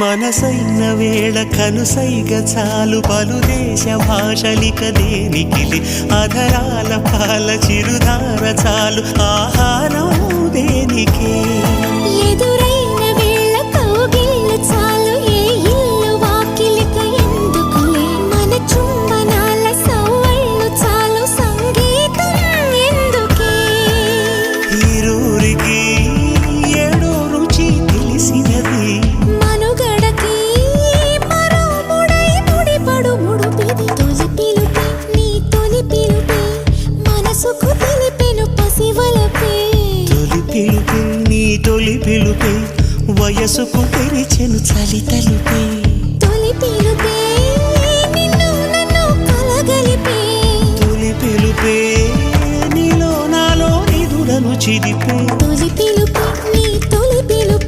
మనసైన వేళ కనుసైగ చాలు పలు దేశ భాషలిక దేనికిది అధరాల పాల చిరుధార చాలు. ఆహా వయసుకు తెరిచెను చలి తలిపే. తొలి పిలుపే నీలో నాలో నిధులను చిదిపే.